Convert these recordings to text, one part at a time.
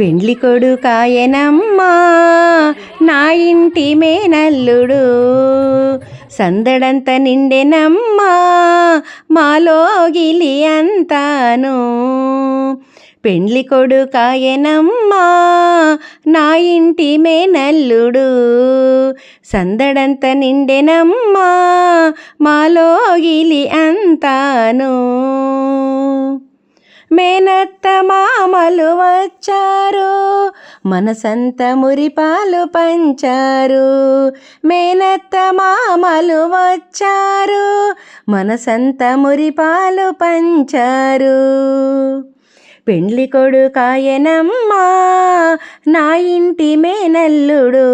పెండ్లి కొడుకాయనమ్మా నా ఇంటి మేనల్లుడు. సందడంత నిండెనమ్మా మాలోగిలి అంతాను. పెండ్లి కొడుకాయనమ్మా నా ఇంటి మేనల్లుడు. సందడంత నిండెనమ్మా మాలోగిలి అంతాను. మేనత్త మామలు వచ్చారు. మనసంత మురిపాలు పంచారు. మేనత్త మామలు వచ్చారు. మనసంత మురిపాలు పంచారు. పెండ్లి కొడుకాయనమ్మా నా ఇంటి మేనల్లుడు.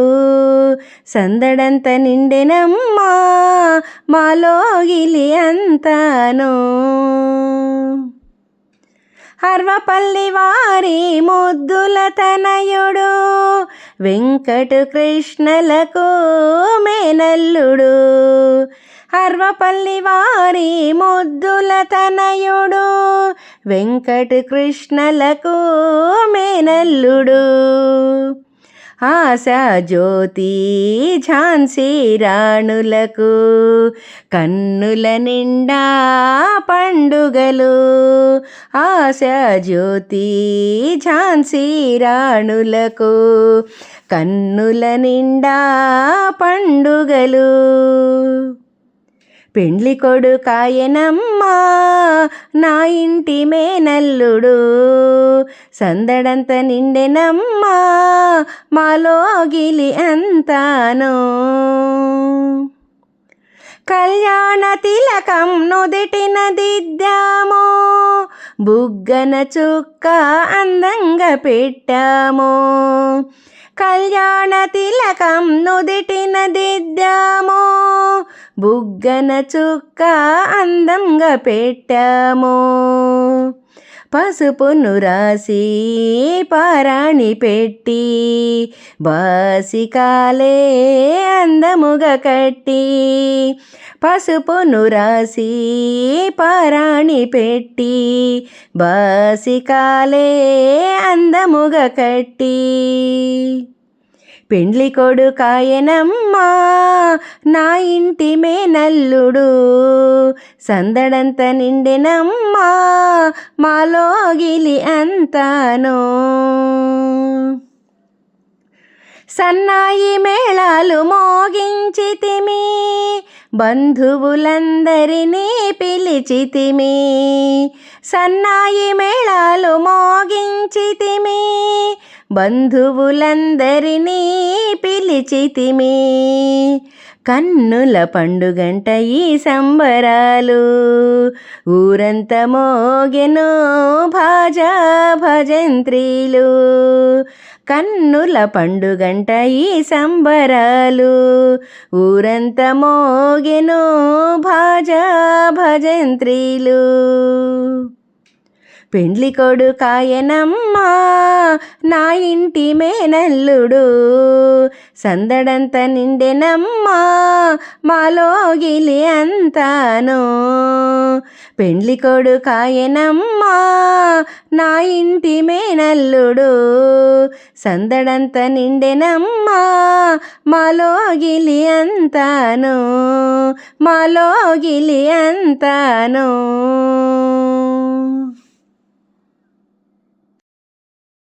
సందడంత నిండెనమ్మా మాలోగిలి అంతాను. హర్వపల్లి వారి ముద్దుల తనయుడు వెంకట కృష్ణలకు మేనల్లుడు. హర్వపల్లి వారి ముద్దుల తనయుడు వెంకట కృష్ణలకు మేనల్లుడు. ఆశా జ్యోతి ఝాన్సీ రాణులకు కన్నుల నిండా పండుగలు. ఆశా జ్యోతి ఝాన్సీ రాణులకు కన్నుల నిండా పండుగలు. పెండ్లి కొడుకాయనమ్మా నా ఇంటి మేనల్లుడు. సందడంత నిండెనమ్మా మాలోగిలి అంతాను. కళ్యాణ తిలకం నుదిటిన దిద్దాము బుగ్గన చుక్క అందంగా పెట్టాము. కళ్యాణ తిలకం నుదిటిన దిద్దాము. బుగ్గన చుక్క అందంగా పెట్టాము. పసుపును రాసి పారాణి పెట్టి బాసికాలే అందముగా కట్టి పసుపును రాసి పారాణి పెట్టి బాసికాలే అందముగా కట్టి. పెండ్లి కొడుకాయనమ్మా నా ఇంటి మేనల్లుడు సందడంత నిండెనమ్మా మాలోగిలి అంతాను. సన్నాయి మేళాలు మోగించితిమి బంధువులందరినీ పిలిచితిమి సన్నాయి మేళాలు మోగించితిమి బంధువులందరినీ పిలిచితిమి. కన్నుల పండుగంట ఈ సంబరాలు. ఊరంత మోగెను భాజా భజంత్రీలు. కన్నుల పండుగంట ఈ సంబరాలు. ఊరంత మోగెను భాజా భజంత్రీలు. పెండ్లి కొడుకాయనమ్మా నా ఇంటి మేనల్లుడు. సందడంత నిండెనమ్మా మాలోగిలి అంతాను. పెండ్లి కొడుకాయనమ్మా నా ఇంటి మేనల్లుడు. సందడంత నిండెనమ్మా మాలోగిలి అంతాను. మాలోగిలి అంతాను.